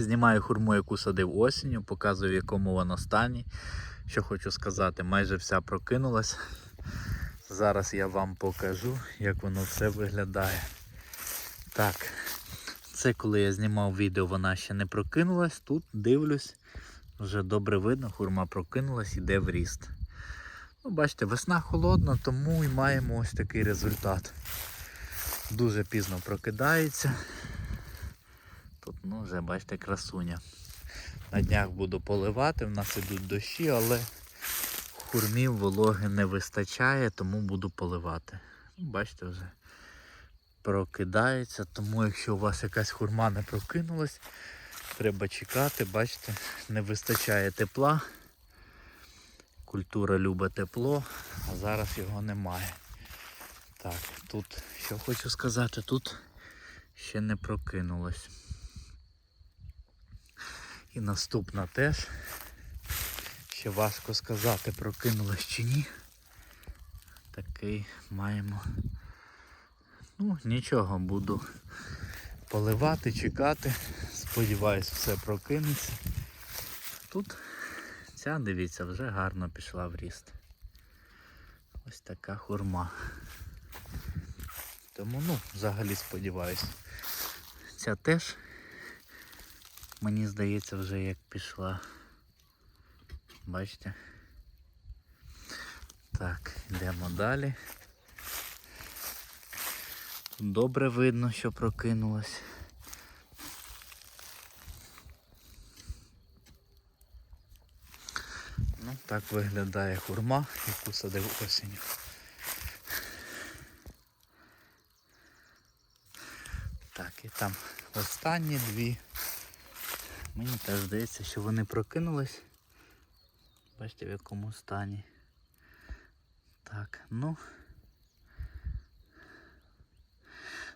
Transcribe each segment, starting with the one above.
Знімаю хурму, яку садив осінню, показую в якому вона стані. Що хочу сказати, майже вся прокинулась. Зараз я вам покажу, як воно все виглядає. Так, це коли я знімав відео, вона ще не прокинулась. Тут дивлюсь, вже добре видно, хурма прокинулась, іде в ріст. Ну, бачите, весна холодна, тому і маємо ось такий результат. Дуже пізно прокидається. Тут, ну, вже бачите, красуня. На днях буду поливати, в нас ідуть дощі, але хурмів вологи не вистачає, тому буду поливати. Ну, Бачите, вже прокидається, тому якщо у вас якась хурма не прокинулась, треба чекати, бачите, не вистачає тепла. Культура любить тепло, а зараз його немає. Так, тут що хочу сказати, тут ще не прокинулось. І наступна теж. Ще важко сказати, прокинулась чи ні. Такий маємо. Ну, нічого, буду поливати, чекати. Сподіваюсь, все прокинеться. Тут ця, дивіться, вже гарно пішла в ріст. Ось така хурма. Тому, ну, взагалі сподіваюсь. Ця теж, мені здається, вже як пішла. Бачите? Так, йдемо далі. Тут добре видно, що прокинулась. Ну, так виглядає хурма, яку садив осінню. Так, і там останні дві. Мені теж здається, що вони прокинулись. Бачите в якому стані. Так, ну.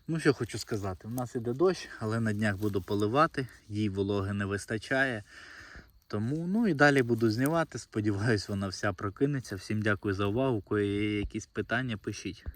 Ну, що хочу сказати, у нас іде дощ, але на днях буду поливати, їй вологи не вистачає. Тому, ну і далі буду знімати. Сподіваюсь, вона вся прокинеться. Всім дякую за увагу. Кого є якісь питання, пишіть.